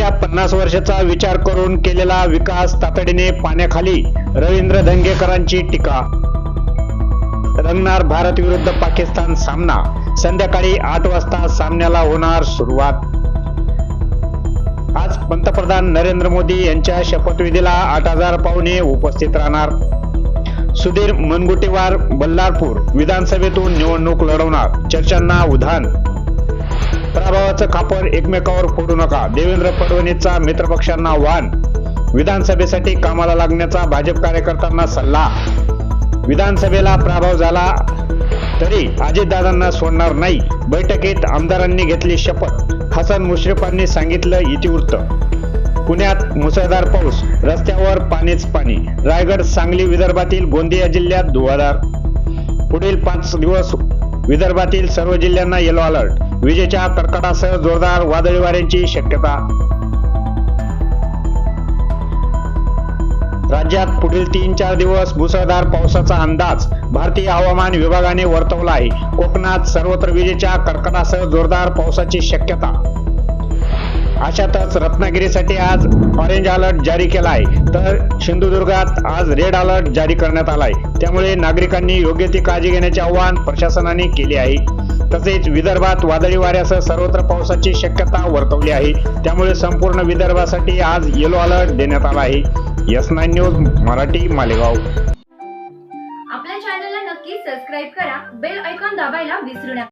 मागच्या पन्नास वर्षाचा विचार करून केलेला विकास तातडीने पाण्याखाली रवींद्र धंगेकरांची टीका. रंगणार भारत विरुद्ध पाकिस्तान सामना. संध्याकाळी आठ वाजता सामन्याला होणार सुरुवात. आज पंतप्रधान नरेंद्र मोदी यांच्या शपथविधीला आठ हजार पाहुणे उपस्थित राहणार. सुधीर मनगुटीवार बल्लारपूर विधानसभेतून निवडणूक लढवणार. चर्चांना उधाण. प्रभावाचं खापर एकमेकावर फोडू नका. देवेंद्र फडणवीसचा मित्रपक्षांना वान. विधानसभेसाठी कामाला लागण्याचा भाजप कार्यकर्त्यांना सल्ला. विधानसभेला प्रभाव झाला तरी अजितदादांना सोडणार नाही. बैठकीत आमदारांनी घेतली शपथ. हसन मुश्रीफांनी सांगितलं इतिवृत्त पुण्यात मुसळधार पाऊस. रस्त्यावर पाणीच पाणी. रायगड सांगली विदर्भातील गोंदिया जिल्ह्यात धुवाधार. पुढील पाच दिवस विदर्भातील सर्व जिल्ह्यांना येलो अलर्ट विजेच्या कडकडासह जोरदार वादळी वाऱ्यांची शक्यता. राज्यात पुढील तीन चार दिवस मुसळधार पावसाचा अंदाज भारतीय हवामान विभागाने वर्तवला आहे कोकणात सर्वत्र विजेच्या कडकडासह जोरदार पावसाची शक्यता. अशातच रत्नागिरीसाठी आज ऑरेंज अलर्ट जारी केला आहे तर सिंधुदुर्गात आज रेड अलर्ट जारी करण्यात आला आहे त्यामुळे नागरिकांनी योग्य ती काळजी घेण्याचे आवाहन प्रशासनाने केले आहे. तसेच विदर्भात वादळी वाऱ्यासह सर्वत्र पावसाची शक्यता वर्तवली आहे. त्यामुळे संपूर्ण विदर्भासाठी आज येलो अलर्ट देण्यात आला आहे. S nine news Marathi Malegaon. आपल्या चॅनलला नक्की सबस्क्राईब करा. बेल ऐकॉन दाबायला विसरू नका.